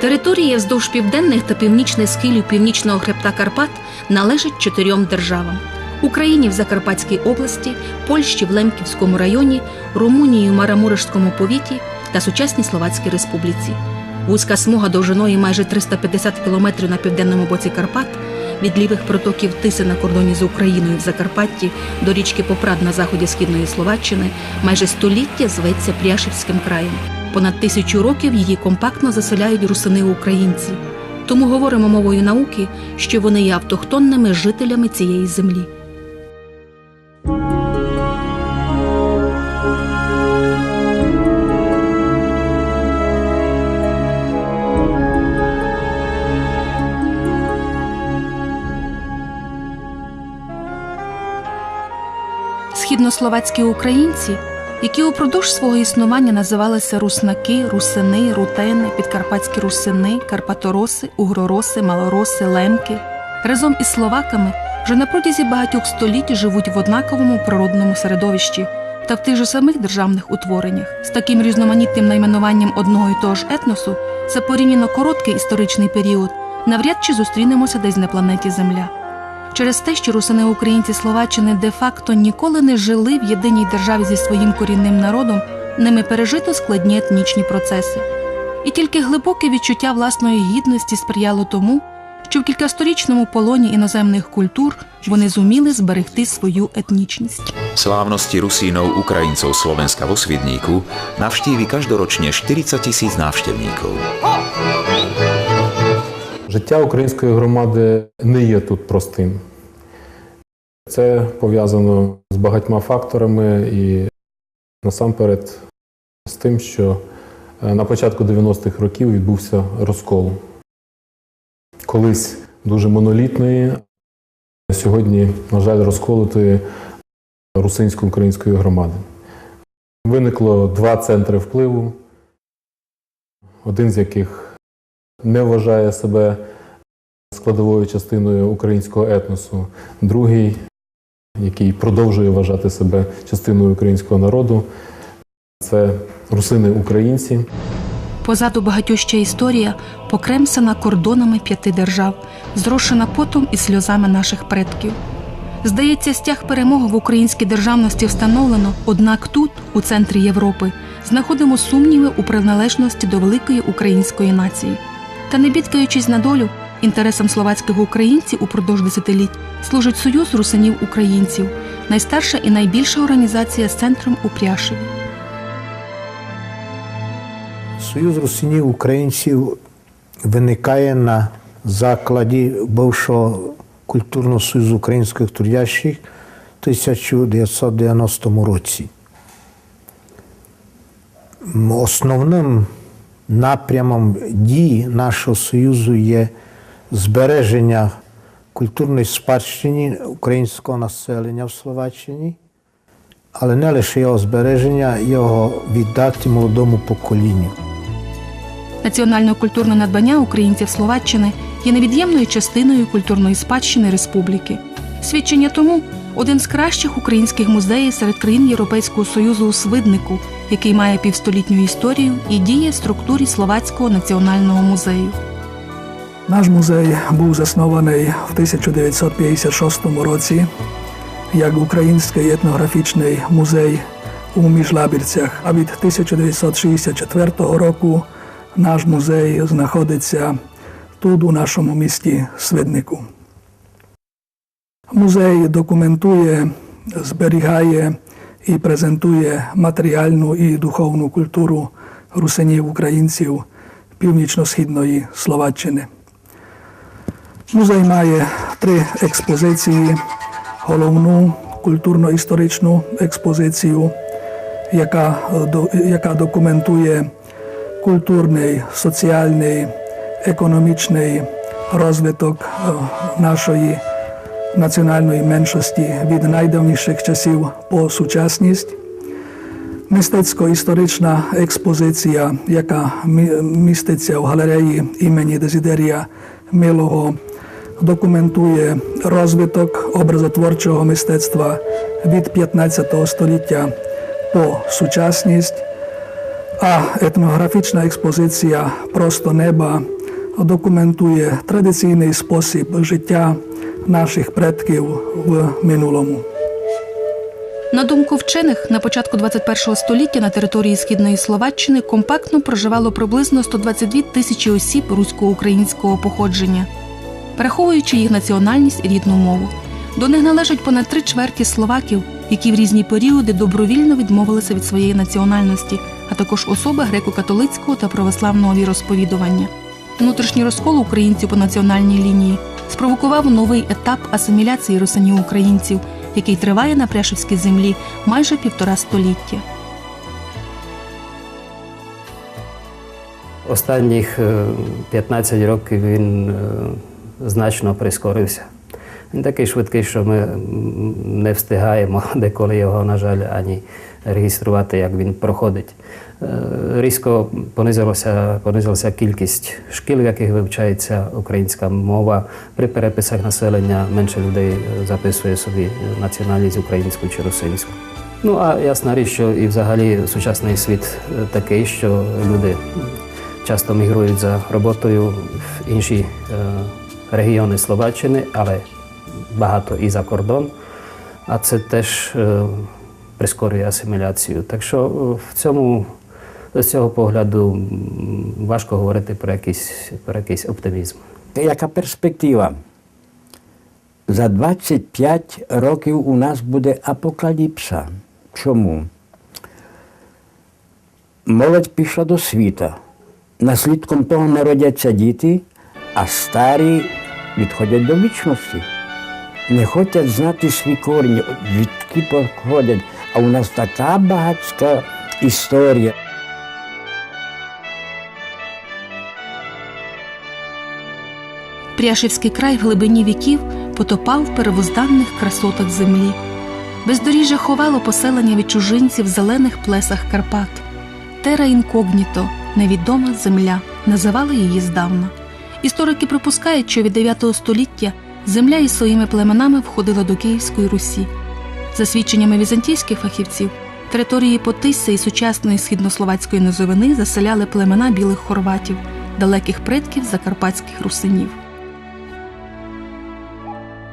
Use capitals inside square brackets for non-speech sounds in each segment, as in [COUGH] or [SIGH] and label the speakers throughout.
Speaker 1: Територія вздовж південних та північних схилів північного хребта Карпат належить чотирьом державам: Україні в Закарпатській області, Польщі в Лемківському районі, Румунії в Марамуришському повіті та сучасній Словацькій Республіці. Вузька смуга довжиною майже 350 кілометрів на південному боці Карпат від лівих протоків Тиси на кордоні з Україною в Закарпатті до річки Попрад на заході східної Словаччини майже століття зветься Пряшівським краєм. Понад тисячу років її компактно заселяють русини українці. Тому говоримо мовою науки, що вони є автохтонними жителями цієї землі. Східнословацькі українці, які упродовж свого існування називалися руснаки, русини, рутени, підкарпатські русини, карпатороси, угророси, малороси, лемки, разом із словаками вже на протязі багатьох століть живуть в однаковому природному середовищі та в тих же самих державних утвореннях. З таким різноманітним найменуванням одного і того ж етносу за порівняно короткий історичний період навряд чи зустрінемося десь на планеті Земля. Через те, що русини українці Словаччини де-факто ніколи не жили в єдиній державі зі своїм корінним народом, ними пережито складні етнічні процеси. І тільки глибоке відчуття власної гідності сприяло тому, що в кількасторічному полоні іноземних культур вони зуміли зберегти свою етнічність.
Speaker 2: Slávnosti Rusínov Ukrajincov Slovenska vo Svidníku navštíví každoročne 40 tisíc návštevníkov.
Speaker 3: Життя української громади не є тут простим. Це пов'язано з багатьма факторами і насамперед з тим, що е, на початку 90-х років відбувся розкол. Колись дуже монолітної, сьогодні, на жаль, розколотої русинсько-української громади. Виникло два центри впливу, один з яких не вважає себе складовою частиною українського етносу, другий, який продовжує вважати себе частиною українського народу, це русини-українці.
Speaker 1: Позаду багатюща історія, покремсана кордонами п'яти держав, зрошена потом і сльозами наших предків. Здається, стяг перемоги в українській державності встановлено, однак тут, у центрі Європи, знаходимо сумніви у приналежності до великої української нації. Та не бідкаючись на долю, інтересам словацьких українців упродовж десятиліть служить Союз русинів українців, найстарша і найбільша організація з центром у Пряшеві.
Speaker 4: Союз русинів українців виникає на закладі бувшого культурного союзу українських трудящих в 1990 році. Основним напрямом дії нашого союзу є збереження культурної спадщини українського населення в Словаччині, але не лише його збереження, його віддати молодому поколінню.
Speaker 1: Національно-культурне надбання українців Словаччини є невід'ємною частиною культурної спадщини республіки. Свідчення тому один з кращих українських музеїв серед країн Європейського Союзу у Свиднику, який має півстолітню історію і діє в структурі Словацького національного музею.
Speaker 5: Наш музей був заснований в 1956 році як Український етнографічний музей у Міжлабірцях. А від 1964 року наш музей знаходиться тут, у нашому місті Свиднику. Музей документує, зберігає і презентує матеріальну і духовну культуру русинів українців північно-східної Словаччини. Музей має три експозиції: головну культурно-історичну експозицію, яка, яка документує культурний, соціальний, економічний розвиток е, нашої національної меншості від найдавніших часів по сучасність. Мистецько-історична експозиція, яка міститься в галереї імені Дезідерія Милого, документує розвиток образотворчого мистецтва від 15 століття по сучасність, а етнографічна експозиція Просто неба документує традиційний спосіб життя наших предків в минулому.
Speaker 1: На думку вчених, на початку 21-го століття на території східної Словаччини компактно проживало приблизно 122 тисячі осіб русько-українського походження, переховуючи їх національність і рідну мову. До них належать понад три чверті словаків, які в різні періоди добровільно відмовилися від своєї національності, а також особи греко-католицького та православного віросповідування. Внутрішній розкол українців по національній лінії спровокував новий етап асиміляції русинів українців, який триває на Пряшівській землі майже півтора століття.
Speaker 6: Останніх е, 15 років він е, значно прискорився. Він такий швидкий, що ми не встигаємо [LAUGHS] деколи його, на жаль, ані реєструвати, як він проходить. Е, Різко понизилася, понизилася кількість шкіл, в яких вивчається українська мова. При переписах населення менше людей е, записує собі національність українську чи русинську. Ну а ясна річ, що і взагалі сучасний світ е, такий, що люди часто мігрують за роботою в інші регіони Словаччини, але багато і за кордон. А це теж прискорює асиміляцію. Так що е, в цьому з цього погляду важко говорити про якийсь, про якийсь оптимізм.
Speaker 7: Яка перспектива? За 25 років у нас буде апокаліпса. Чому? Молодь пішла до світа. Наслідком того народяться діти, а старі відходять до вічності. Не хочуть знати свій корінь, відки походять. А у нас така багатська історія.
Speaker 1: Пряшівський край в глибині віків потопав в первозданних красотах землі. Бездоріжжя ховало поселення від чужинців в зелених плесах Карпат. Тера інкогніто, невідома земля, називали її здавна. Історики припускають, що від 9 століття земля із своїми племенами входила до Київської Русі. За свідченнями візантійських фахівців, території Потисся і сучасної східнословацької низовини заселяли племена білих хорватів, далеких предків закарпатських русинів.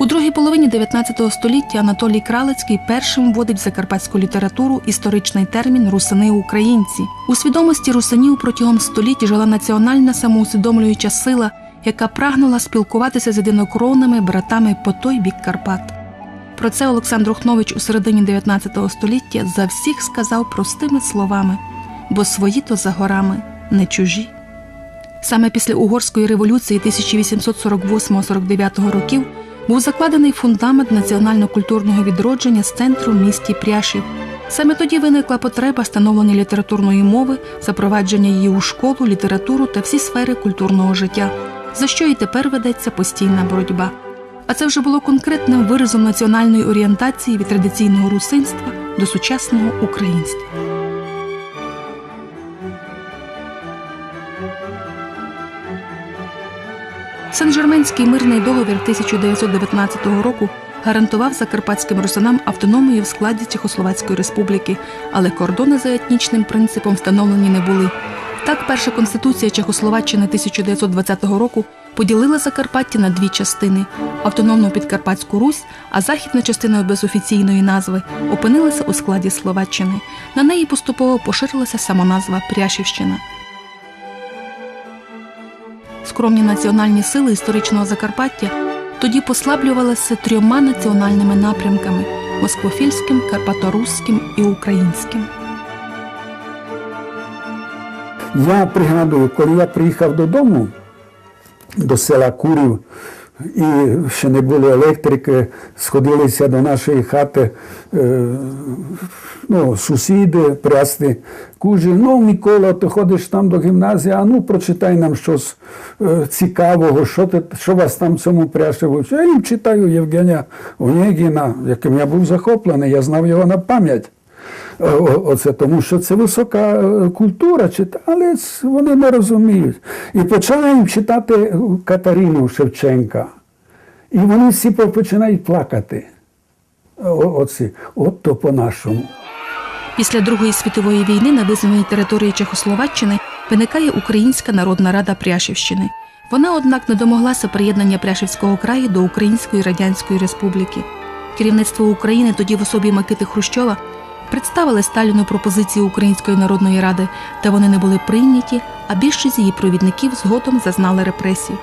Speaker 1: У другій половині 19 століття Анатолій Кралецький першим вводить в закарпатську літературу історичний термін русини українці. У свідомості русинів протягом століть жила національна самоусвідомлююча сила, яка прагнула спілкуватися з єдинокровними братами по той бік Карпат. Про це Олександр Ухнович у середині 19 століття за всіх сказав простими словами: бо свої то за горами, не чужі. Саме після угорської революції 1848-49 років був закладений фундамент національно-культурного відродження з центру в місті Пряшів. Саме тоді виникла потреба становлення літературної мови, запровадження її у школу, літературу та всі сфери культурного життя, за що і тепер ведеться постійна боротьба. А це вже було конкретним виразом національної орієнтації від традиційного русинства до сучасного українства. Сен-Жерменський мирний договір 1919 року гарантував закарпатським русинам автономію в складі Чехословацької республіки, але кордони за етнічним принципом встановлені не були. Так, перша конституція Чехословаччини 1920 року поділила Закарпаття на дві частини: автономну Підкарпатську Русь, а західна частина без офіційної назви опинилася у складі Словаччини. На неї поступово поширилася самоназва Пряшівщина. Скромні національні сили історичного Закарпаття тоді послаблювалися трьома національними напрямками москвофільським, карпаторуським і українським.
Speaker 8: Я пригадую, коли я приїхав додому до села Курів, і ще не було електрики, сходилися до нашої хати е, ну, сусіди, прясти кужі. Ну, Микола, ти ходиш там до гімназії, а ну прочитай нам щось е, цікавого, що, ти, що вас там в цьому пряші вчить. Я їм читаю Євгенія Онєгіна, яким я був захоплений, я знав його на пам'ять. О- Оце тому, що це висока е, культура, але вони не розуміють. І почали їм читати Катарину Шевченка. І вони всі починають плакати. Оці, от то по-нашому.
Speaker 1: Після Другої світової війни на визнаній території Чехословаччини виникає Українська Народна Рада Пряшівщини. Вона, однак, не домоглася приєднання Пряшівського краю до Української Радянської Республіки. Керівництво України тоді в особі Микити Хрущова представили Сталіну пропозиції Української Народної Ради, та вони не були прийняті, а більшість її провідників згодом зазнали репресій.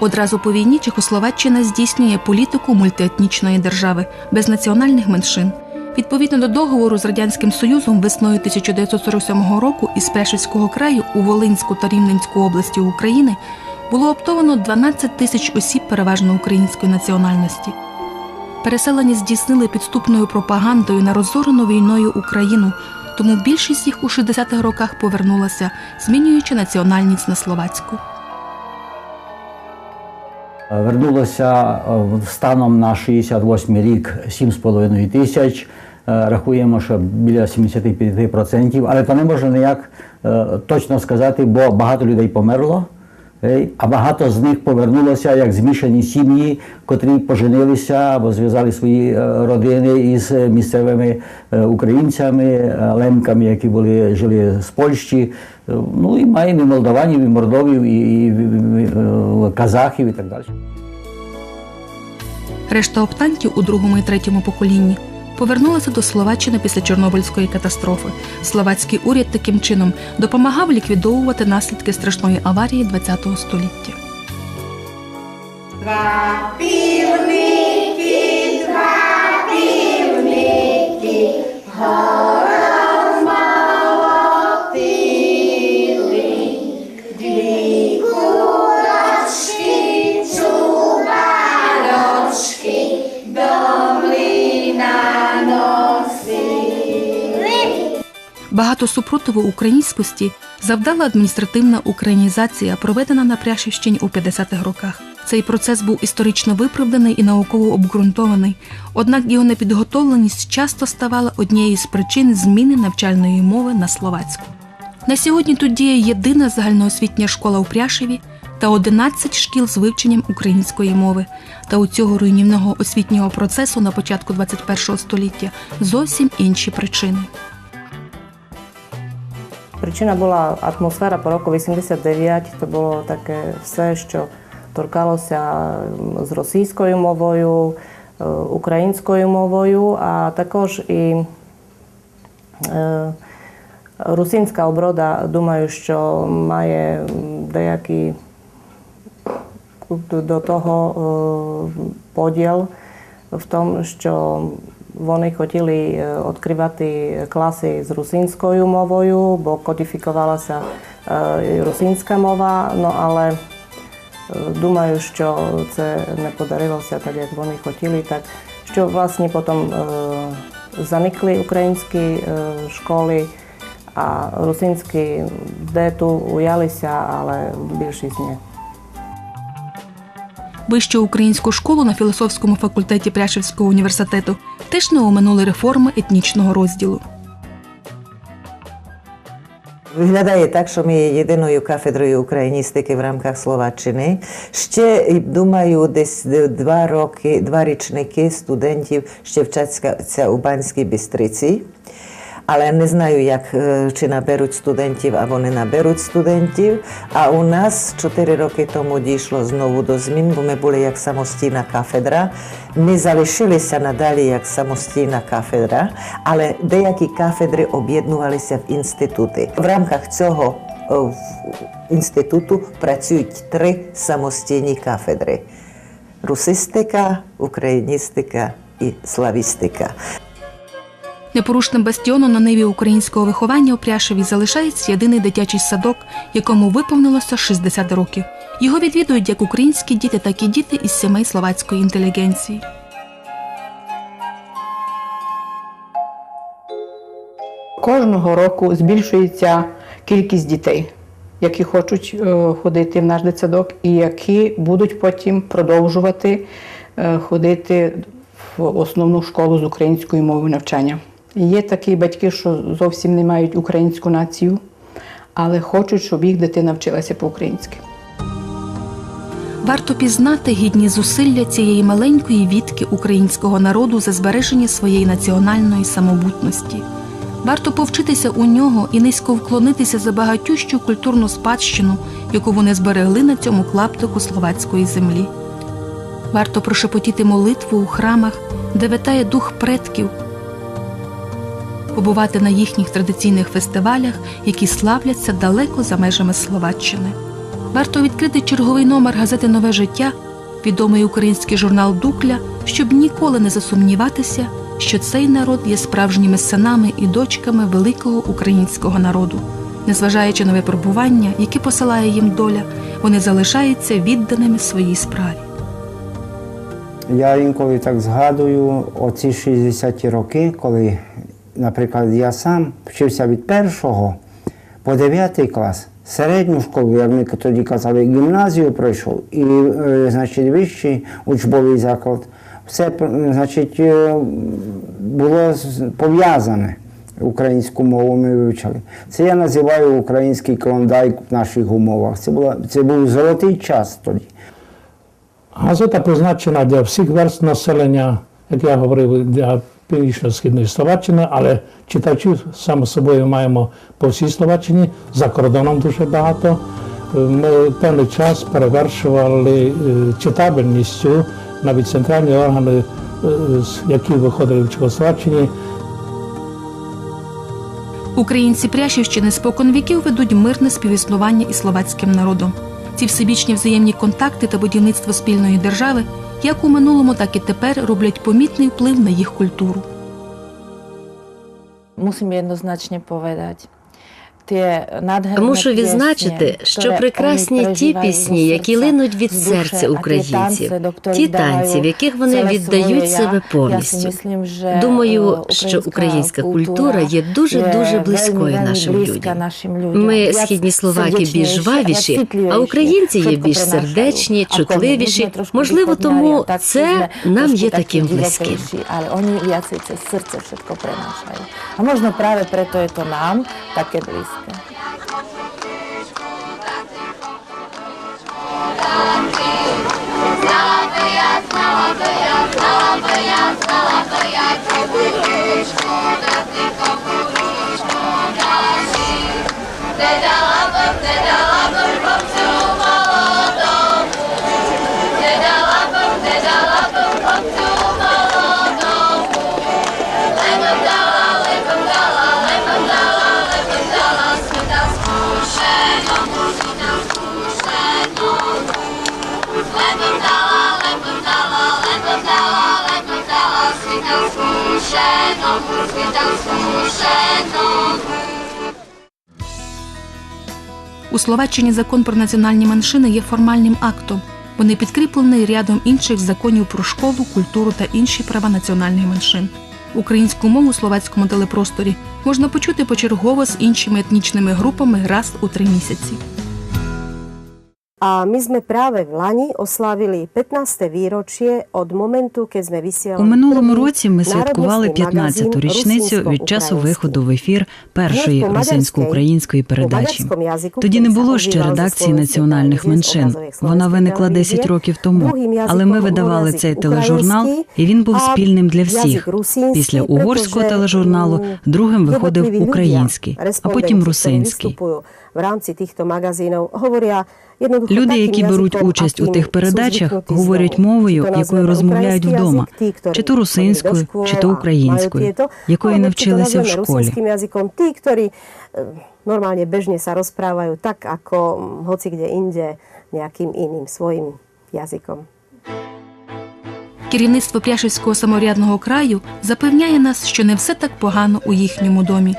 Speaker 1: Одразу по війні Чехословаччина здійснює політику мультиетнічної держави без національних меншин. Відповідно до договору з радянським союзом весною 1947 року із Прешівського краю у Волинську та Рівненську області України було оптовано 12 тисяч осіб переважно української національності. Переселені здійснили підступною пропагандою на розорену війною Україну, тому більшість їх у 60-х роках повернулася, змінюючи національність на словацьку.
Speaker 9: Вернулося е, станом на 68 рік 7,5 тисяч. Е, Рахуємо, що біля 75%, але то не можна ніяк е, точно сказати, бо багато людей померло, а багато з них повернулося як змішані сім'ї, котрі поженилися або зв'язали свої е, родини із е, місцевими е, українцями, лемками, які були жили з Польщі. Ну і маємо і молдаванів, і мордовів, і, і, казахів і так далі.
Speaker 1: Решта оптантів у другому і третьому поколінні повернулася до Словаччини після Чорнобильської катастрофи. Словацький уряд таким чином допомагав ліквідовувати наслідки страшної аварії ХХ століття. Багато супротиву українськості завдала адміністративна українізація, проведена на Пряшівщині у 50-х роках. Цей процес був історично виправданий і науково обґрунтований, однак його непідготовленість часто ставала однією з причин зміни навчальної мови на словацьку. На сьогодні тут діє єдина загальноосвітня школа у Пряшеві та 11 шкіл з вивченням української мови. Та у цього руйнівного освітнього процесу на початку 21 століття зовсім інші причини.
Speaker 10: Причина була атмосфера по року 89. Це було таке все, що торкалося з російською мовою, е, українською мовою, а також і е, русинська оброда, думаю, що має деякий до того е, поділ в тому, що вони хотіли е, відкривати класи з русинською мовою, бо кодифікувалася е, русинська мова, ну але е, думаю, що це не подарилося так, як вони хотіли, так що власне потім заникли українські школи, а русинські де ту уялися, але більшість ні.
Speaker 1: Вищу українську школу на філософському факультеті Пряшевського університету теж не оминули реформи етнічного розділу.
Speaker 11: Виглядає так, що ми є єдиною кафедрою україністики в рамках Словаччини. Ще думаю, десь два роки, два річники студентів ще вчаться у Банській Бістриці. Але не знаю, як чи наберуть студентів або не наберуть студентів. А у нас 4 роки тому дійшло знову до змін, бо ми були як самостійна кафедра. Ми залишилися надалі як самостійна кафедра, але деякі кафедри об'єднувалися в інститути. В рамках цього в- інституту працюють три самостійні кафедри: русистика, україністика і славістика.
Speaker 1: Непорушним бастіоном на ниві українського виховання у Пряшеві залишається єдиний дитячий садок, якому виповнилося 60 років. Його відвідують як українські діти, так і діти із сімей словацької інтелігенції.
Speaker 12: Кожного року збільшується кількість дітей, які хочуть е, ходити в наш дитсадок і які будуть потім продовжувати е, ходити в основну школу з українською мовою навчання. Є такі батьки, що зовсім не мають українську націю, але хочуть, щоб їх дитина вчилася по-українськи.
Speaker 1: Варто пізнати гідні зусилля цієї маленької вітки українського народу за збереження своєї національної самобутності. Варто повчитися у нього і низько вклонитися за багатющу культурну спадщину, яку вони зберегли на цьому клаптику словацької землі. Варто прошепотіти молитву у храмах, де витає дух предків, побувати на їхніх традиційних фестивалях, які славляться далеко за межами Словаччини. Варто відкрити черговий номер газети Нове життя, відомий український журнал Дукля, щоб ніколи не засумніватися, що цей народ є справжніми синами і дочками великого українського народу. Незважаючи на випробування, які посилає їм доля, вони залишаються відданими своїй справі.
Speaker 13: Я інколи так згадую оці 60-ті роки, коли, наприклад, я сам вчився від першого по 9 клас, середню школу, як ми тоді казали, гімназію пройшов, і е, значить, вищий учбовий заклад. Все е, значить, е, було пов'язане. Українську мову ми вивчали. Це я називаю український клондайк в наших умовах. Це, була, це був золотий час тоді.
Speaker 14: Газета призначена для всіх верст населення, як я говорив, для північно-східної Словаччини, але читачів само собою маємо по всій Словаччині, за кордоном дуже багато. Ми певний час перевершували е, читабельністю навіть центральні органи, е, які виходили в Чехословаччині,
Speaker 1: Українці Прящівщини спокон віків ведуть мирне співіснування із словацьким народом. Ці всебічні взаємні контакти та будівництво спільної держави, як у минулому, так і тепер роблять помітний вплив на їх культуру.
Speaker 15: Мусимо однозначно povedať.
Speaker 16: Мушу відзначити, що прекрасні ті пісні, які линуть від серця українців, ті танці, в яких вони віддають себе повністю.
Speaker 15: že,
Speaker 16: Думаю,
Speaker 15: е,
Speaker 16: що українська культура є дуже дуже близькою нашим людям.
Speaker 15: нашим.
Speaker 16: Ми, східні словаки, більш жвавіші, а українці є більш сердечні,
Speaker 15: Ako my, my
Speaker 16: чутливіші.
Speaker 15: sme trošku
Speaker 16: Можливо,
Speaker 15: východňari,
Speaker 16: тому
Speaker 15: a tak
Speaker 16: це
Speaker 15: sme
Speaker 16: нам
Speaker 15: trošku
Speaker 16: є
Speaker 15: takí
Speaker 16: таким близьким.
Speaker 15: divokejší, Ale oni viacej Polska. Te dala bym, te dala bym, bo preto je to nám.
Speaker 1: У Словаччині закон про національні меншини є формальним актом. Вони підкріплений рядом інших законів про школу, культуру та інші права національних меншин. Українську мову у словацькому телепросторі можна почути почергово з іншими етнічними групами раз у три місяці.
Speaker 17: A my sme práve v Lani oslávili 15. výročie od momentu, keď sme vysielali
Speaker 18: У минулому році ми святкували
Speaker 17: národnostný
Speaker 18: 15-ту річницю від часу виходу в ефір першої російсько-української передачі. Тоді не було ще редакції національних меншин. Вона виникла 10 років тому, але ми видавали цей тележурнал, і він був спільним для всіх. Після угорського тележурналу другим виходив український, а потім русинський.
Speaker 17: rámci týchto magazínov, hovoria jednoducho
Speaker 18: Люди, які беруть участь у тих передачах, говорять мовою, якою розмовляють вдома, чи то русинською, чи то українською,
Speaker 17: alebo
Speaker 18: навчилися в школі.
Speaker 17: rусинským jazykom, tí, ktorí e, normálne bežne sa rozprávajú tak, ako м, hoci kde inde nejakým iným svojim jazykom.
Speaker 1: Керівництво Пряшівського самоврядного краю запевняє нас, що не все так погано у їхньому домі.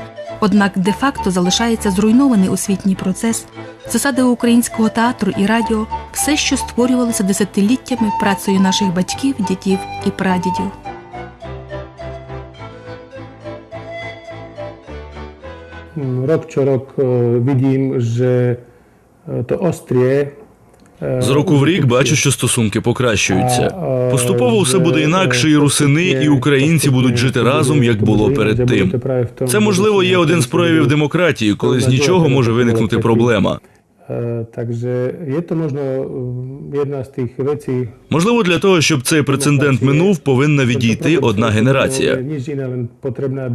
Speaker 1: Однак де-факто залишається зруйнований освітній процес, засади українського театру і радіо, все, що створювалося десятиліттями працею наших батьків, дітів і прадідів.
Speaker 14: Rok čo rok vidím, že to
Speaker 19: З року в рік бачу, що стосунки покращуються. Поступово все буде інакше, і русини, і українці будуть жити разом, як було перед тим. Це можливо є один з проявів демократії, коли з нічого може виникнути проблема.
Speaker 3: Е, je to možno е, jedna z
Speaker 19: Можливо, для того, щоб цей прецедент минув, повинна відійти одна генерація.
Speaker 3: Nič iné, len potrebné,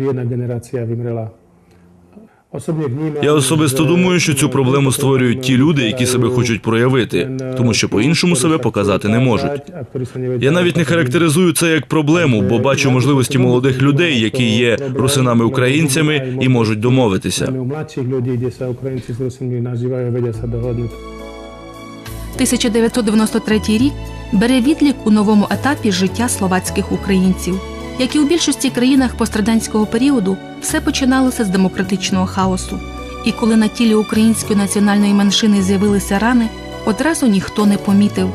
Speaker 19: Я особисто думаю, що цю проблему створюють ті люди, які себе хочуть проявити, тому що по-іншому себе показати не можуть. Я навіть не характеризую це як проблему, бо бачу можливості молодих людей, які є русинами-українцями і можуть домовитися.
Speaker 3: u mladších ľudí, kde sa Ukrajinci s Rusínmi nazývajú, vedia
Speaker 1: 1993 рік бере відлік у новому етапі життя словацьких українців. Як і у більшості країнах пострадянського періоду, все починалося з демократичного хаосу. І коли на тілі української національної меншини з'явилися рани, одразу ніхто не помітив.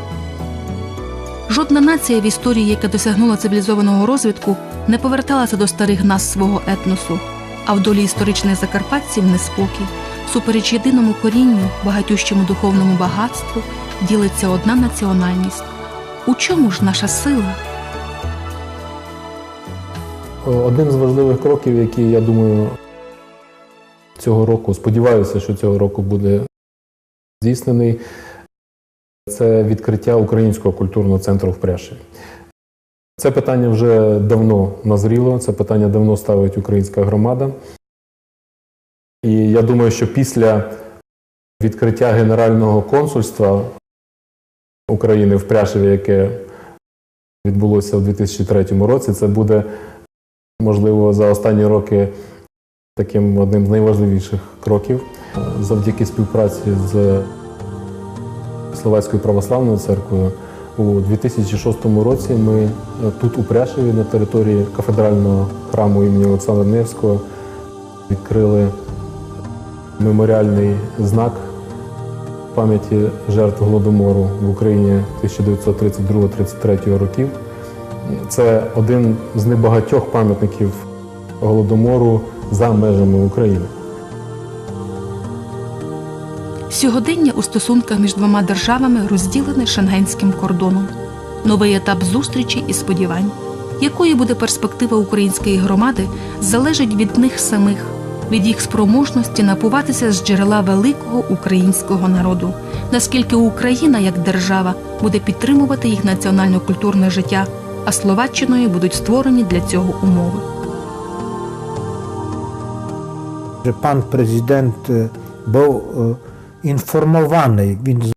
Speaker 1: Жодна нація в історії, яка досягнула цивілізованого розвитку, не поверталася до старих нас свого етносу, а в долі історичних закарпатців неспокій. Супереч єдиному корінню, багатющому духовному багатству, ділиться одна національність. У чому ж наша сила?
Speaker 3: Один з важливих кроків, який, я думаю, цього року, сподіваюся, що цього року буде здійснений, це відкриття Українського культурного центру в Пряшеві. Це питання вже давно назріло, це питання давно ставить українська громада. І я думаю, що після відкриття Генерального консульства України в Пряшеві, яке відбулося у 2003 році, це буде можливо, за останні роки таким одним з найважливіших кроків. Завдяки співпраці з Словацькою православною церквою у 2006 році ми тут у Пряшеві на території кафедрального храму імені Олександра Невського відкрили меморіальний знак пам'яті жертв Голодомору в Україні 1932-33 років. Це один з небагатьох пам'ятників голодомору за межами України.
Speaker 1: Сьогодення у стосунках між двома державами розділене шенгенським кордоном. Новий етап зустрічі і сподівань. Якою буде перспектива української громади, залежить від них самих, від їх спроможності напуватися з джерела великого українського народу, наскільки Україна як держава буде підтримувати їх національно-культурне життя, а Словаччиною будуть створені для цього умови.
Speaker 4: Пан президент був e, był e, informowany, він